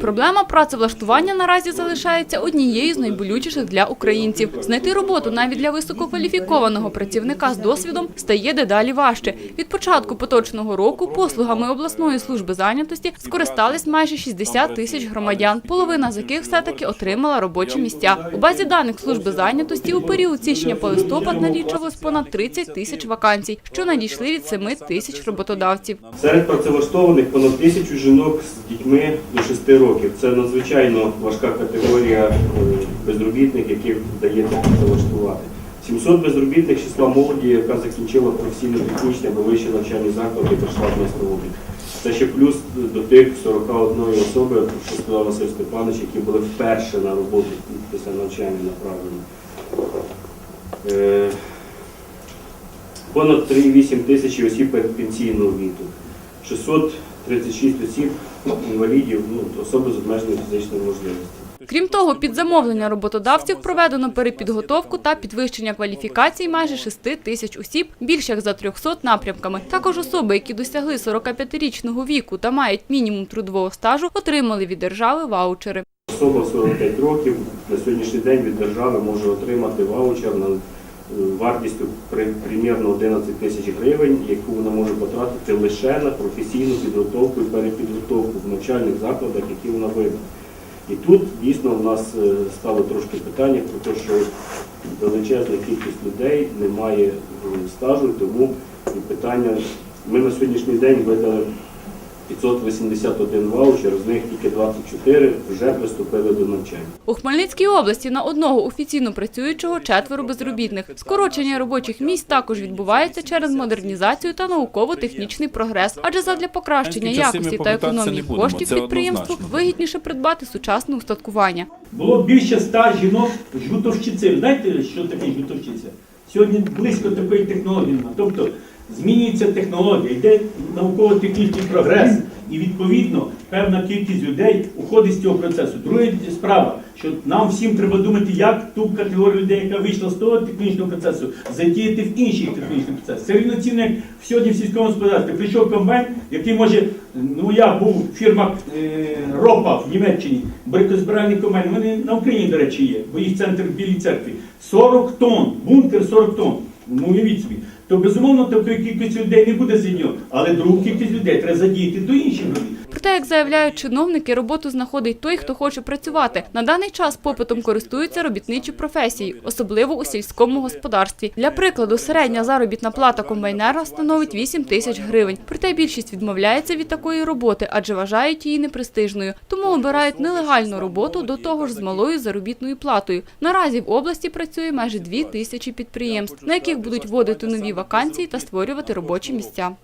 Проблема працевлаштування наразі залишається однією з найболючіших для українців. Знайти роботу навіть для висококваліфікованого працівника з досвідом стає дедалі важче. Від початку поточного року послугами обласної служби зайнятості скористались майже 60 тисяч громадян, половина з яких все-таки отримала робочі місця. У базі даних служби зайнятості у період січня по листопад налічувалось понад 30 тисяч вакансій, що надійшли від 7 тисяч роботодавців. Серед працевлаштованих понад тисячу жінок з дітьми до 6 років. Це надзвичайно важка категорія е, безробітних, яких вдається працевлаштувати. 700 безробітних числа молоді, яка закінчила професійно-технічні або вищі навчальні заклади і прийшла в нас на. Це ще плюс до тих 41 особи, що сказав Василь Степанович, які були вперше на роботу після навчання направлені. Е, понад 3,8 тисячі осіб пенсійного віку, 636 осіб інвалідів, ну, особи з обмеженою фізичною можливістю. Крім того, під замовлення роботодавців проведено перепідготовку та підвищення кваліфікацій майже 6 тисяч осіб, більш як за 300 напрямками. Також особи, які досягли 45-річного віку та мають мінімум трудового стажу, отримали від держави ваучери. Особа в 45 років на сьогоднішній день від держави може отримати ваучер на вартістю при, примірно 11 тисяч гривень, яку вона може потратити лише на професійну підготовку і перепідготовку в навчальних закладах, які вона вибрала. І тут дійсно в нас е, стало трошки питання про те, що величезна кількість людей не має е, стажу, тому питання. Ми на сьогоднішній день видали 581 ваучер, з них тільки 24 вже приступили до навчання. У Хмельницькій області на одного офіційно працюючого четверо безробітних. Скорочення робочих місць також відбувається через модернізацію та науково-технічний прогрес. Адже задля покращення якості та економії коштів підприємству вигідніше придбати сучасне устаткування. Було більше ста жінок жутовщиців. Знаєте, що таке жутовщиця? Сьогодні близько такої технології немає. Тобто змінюється технологія, йде науково-технічний прогрес, і відповідно певна кількість людей уходить з цього процесу. Друга справа, що нам всім треба думати, як ту категорію людей, яка вийшла з того технічного процесу, задіяти в інший технічний процес. Це рівноцінно, як сьогодні в сільському господарстві. Прийшов комбайн, який може, ну я був фірма е, Ропа в Німеччині, брикозбиральний комбайн. Вони на Україні, до речі, є, бо їх центр в Білій церкві. 40 тонн, бункер 40 тонн. Ну, уявіть собі. То безумовно такої кількості людей не буде з нього, але другу кількість людей треба задіяти до інших робіт. Проте, як заявляють чиновники, роботу знаходить той, хто хоче працювати. На даний час попитом користуються робітничі професії, особливо у сільському господарстві. Для прикладу, середня заробітна плата комбайнера становить 8 тисяч гривень. Проте більшість відмовляється від такої роботи, адже вважають її непрестижною. Тому обирають нелегальну роботу до того ж з малою заробітною платою. Наразі в області працює майже 2 тисячі підприємств, на яких будуть вводити нові вакансії та створювати робочі місця.